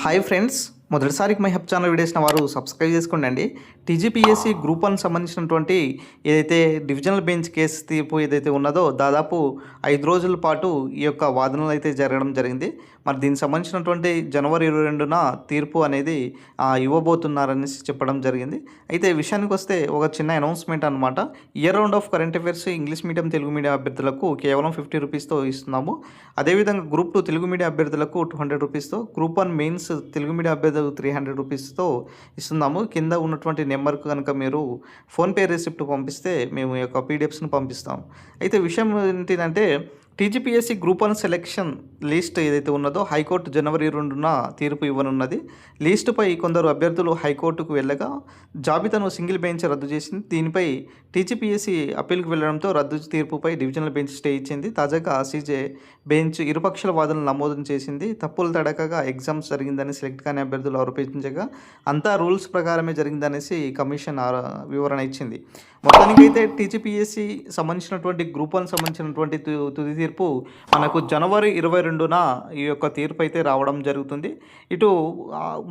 Hi friends మొదటిసారికి my hub channel వీడియోసిన వారు సబ్స్క్రైబ్ చేసుకోండి అండి టీజీపీఎస్సీ గ్రూప్ వన్ సంబంధించినటువంటి ఏదైతే డివిజనల్ బెంచ్ కేసు తీర్పు ఏదైతే ఉన్నదో దాదాపు ఐదు రోజుల పాటు ఈ యొక్క వాదనలు అయితే జరగడం జరిగింది. మరి దీనికి సంబంధించినటువంటి జనవరి ఇరవై రెండున తీర్పు అనేది ఇవ్వబోతున్నారనేసి చెప్పడం జరిగింది. అయితే విషయానికి వస్తే ఒక చిన్న అనౌన్స్మెంట్ అనమాట year round of current affairs English medium Telugu medium అభ్యర్థులకు కేవలం ఫిఫ్టీ రూపీస్తో ఇస్తున్నాము. అదేవిధంగా గ్రూప్ టూ తెలుగు మీడియం అభ్యర్థులకు two hundred రూపీస్తో group one mains Telugu medium అభ్యర్థులకు త్రీ హండ్రెడ్ రూపీస్తో ఇస్తున్నాము. కింద ఉన్నటువంటి నెంబర్కు కనుక మీరు ఫోన్పే రిసిప్ట్ పంపిస్తే మేము యొక్క పీడిఎఫ్స్ను పంపిస్తాం అయితే విషయం ఏంటిదంటే TGPSC group one selection list ఏదైతే ఉన్నదో హైకోర్టు జనవరి రెండున తీర్పు ఇవ్వనున్నది. లిస్టుపై కొందరు అభ్యర్థులు హైకోర్టుకు వెళ్ళగా జాబితాను సింగిల్ బెంచ్ రద్దు చేసింది. దీనిపై టీజీపీఎస్సీ అప్పీల్కి వెళ్ళడంతో రద్దు తీర్పుపై డివిజనల్ బెంచ్ స్టే ఇచ్చింది. తాజాగా సీజే బెంచ్ ఇరుపక్షల వాదనలు నమోదు చేసింది. తప్పులు తడకగా ఎగ్జామ్స్ జరిగిందని సెలెక్ట్ కాని అభ్యర్థులు ఆరోపించగా అంతా రూల్స్ ప్రకారమే జరిగిందనేసి కమిషన్ వివరణ ఇచ్చింది. మొత్తానికైతే టీజీపీఎస్సీ సంబంధించినటువంటి గ్రూప్ వన్ సంబంధించినటువంటి తు- తుది తీర్పు మనకు జనవరి ఇరవై రెండున ఈ యొక్క తీర్పు అయితే రావడం జరుగుతుంది. ఇటు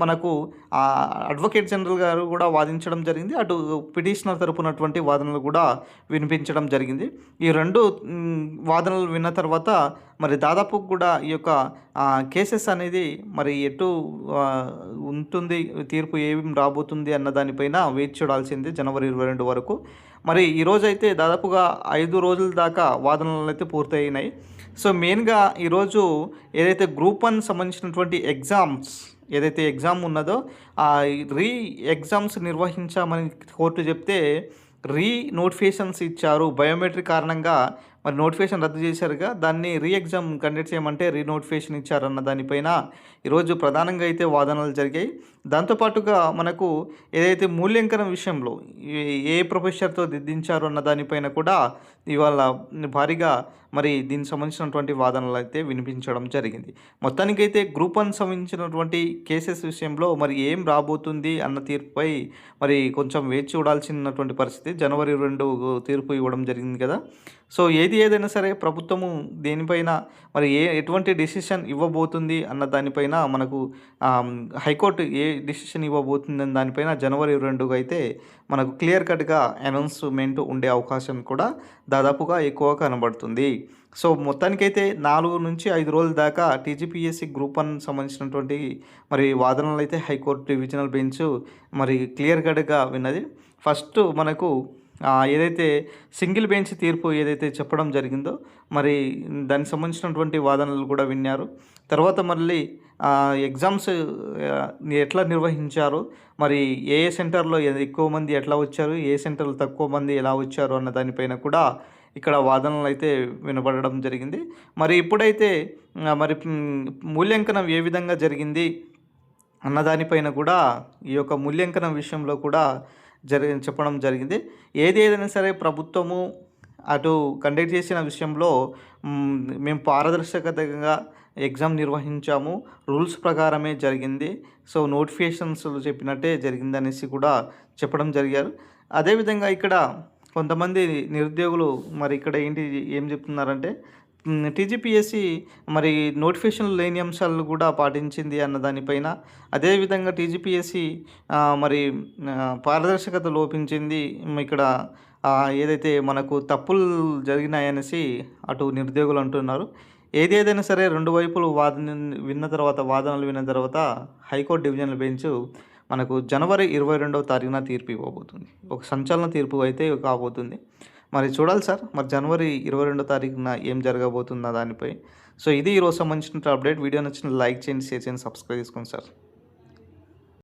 మనకు అడ్వకేట్ జనరల్ గారు కూడా వాదించడం జరిగింది. అటు పిటిషనర్ తరపునటువంటి వాదనలు కూడా వినిపించడం జరిగింది. ఈ రెండు వాదనలు విన్న తర్వాత మరి దాదాపు కూడా ఈ యొక్క కేసెస్ అనేది మరి ఎటు ఉంటుంది తీర్పు ఏం రాబోతుంది అన్న దానిపైన వేచి చూడాల్సింది జనవరి ఇరవై రెండు వరకు. మరి ఈరోజైతే దాదాపుగా ఐదు రోజుల దాకా వాదనలు అయితే పూర్తయినాయి. సో మెయిన్గా ఈరోజు ఏదైతే గ్రూప్ వన్ సంబంధించినటువంటి ఎగ్జామ్స్ ఏదైతే ఎగ్జామ్ ఉన్నదో ఆ రీ ఎగ్జామ్స్ నిర్వహించామని కోర్టు చెప్తే రీ నోటిఫికేషన్స్ ఇచ్చారు. బయోమెట్రిక్ కారణంగా మరి నోటిఫికేషన్ రద్దు చేశారుగా దాన్ని రీ ఎగ్జామ్ కండక్ట్ చేయమంటే రీ నోటిఫికేషన్ ఇచ్చారన్న దానిపైన ఈరోజు ప్రధానంగా అయితే వాదనలు జరిగాయి. దాంతోపాటుగా మనకు ఏదైతే మూల్యాంకనం విషయంలో ఏ- ఏ ప్రొఫెసర్తో దిద్దించారు అన్న దానిపైన కూడా ఇవాళ భారీగా మరి దీనికి సంబంధించినటువంటి వాదనలు అయితే వినిపించడం జరిగింది. మొత్తానికైతే గ్రూప్ వన్ సంబంధించినటువంటి కేసెస్ విషయంలో మరి ఏం రాబోతుంది అన్న తీర్పుపై మరి కొంచెం వేచి చూడాల్సినటువంటి పరిస్థితి జనవరి రెండు తీర్పు ఇవ్వడం జరిగింది కదా. సో ఏది ఏదైనా సరే ప్రభుత్వము దేనిపైన మరి ఏ ఎటువంటి డిసిషన్ ఇవ్వబోతుంది అన్న దానిపైన మనకు హైకోర్టు ఏ డిసిషన్ ఇవ్వబోతుంది అన్న దానిపైన జనవరి రెండుగా అయితే మనకు క్లియర్ కట్గా అనౌన్స్మెంట్ ఉండే అవకాశం కూడా దాదాపుగా ఎక్కువ కనబడుతుంది. సో మొత్తానికైతే నాలుగు నుంచి ఐదు రోజుల దాకా టీజీపీఎస్సీ గ్రూప్ వన్ సంబంధించినటువంటి మరి వాదనలు అయితే హైకోర్టు డివిజనల్ బెంచ్ మరి క్లియర్ కట్గా విన్నది. ఫస్ట్ మనకు ఏదైతే సింగిల్ బెంచ్ తీర్పు ఏదైతే చెప్పడం జరిగిందో మరి దానికి సంబంధించినటువంటి వాదనలు కూడా విన్నారు. తర్వాత మళ్ళీ ఎగ్జామ్స్ ఎట్లా నిర్వహించారు మరి ఏ ఏ సెంటర్లో ఎక్కువ మంది ఎట్లా వచ్చారు ఏ సెంటర్లో తక్కువ మంది ఎలా వచ్చారు అన్న దానిపైన కూడా ఇక్కడ వాదనలు అయితే వినబడడం జరిగింది. మరి ఇప్పుడైతే మరి మూల్యాంకనం ఏ విధంగా జరిగింది అన్నదానిపైన కూడా ఈ యొక్క మూల్యాంకనం విషయంలో కూడా జరి చెప్పడం జరిగింది. ఏది ఏదైనా సరే ప్రభుత్వము అటు కండక్ట్ చేసిన విషయంలో మేము పారదర్శకతగా ఎగ్జామ్ నిర్వహించాము. రూల్స్ ప్రకారమే జరిగింది. సో నోటిఫికేషన్స్ చెప్పినట్టే జరిగిందనేసి కూడా చెప్పడం జరిగారు. అదేవిధంగా ఇక్కడ కొంతమంది నిరుద్యోగులు మరి ఇక్కడ ఏంటి ఏం చెప్తున్నారంటే టీజీపీఎస్సి మరి నోటిఫికేషన్ లేని అంశాలు కూడా పాటించింది అన్న దానిపైన. అదేవిధంగా టీజీపీఎస్సి మరి పారదర్శకత లోపించింది. ఇక్కడ ఏదైతే మనకు తప్పులు జరిగినాయనేసి అటు నిరుద్యోగులు అంటున్నారు. ఏదేదైనా సరే రెండు వైపులు వాదన విన్న తర్వాత వాదనలు విన్న తర్వాత హైకోర్టు డివిజనల్ బెంచ్ మనకు జనవరి ఇరవై రెండవ తారీఖున తీర్పు ఇవ్వబోతుంది. ఒక సంచలన తీర్పు అయితే కాబోతుంది. మరి చూడాలి సార్. మరి జనవరి ఇరవై రెండో తారీఖున ఏం జరగబోతుందా దానిపై. సో ఇది ఈరోజు సంబంధించిన అప్డేట్. వీడియో నచ్చిన లైక్ చేయండి షేర్ చేయండి సబ్స్క్రైబ్ చేసుకోండి సార్.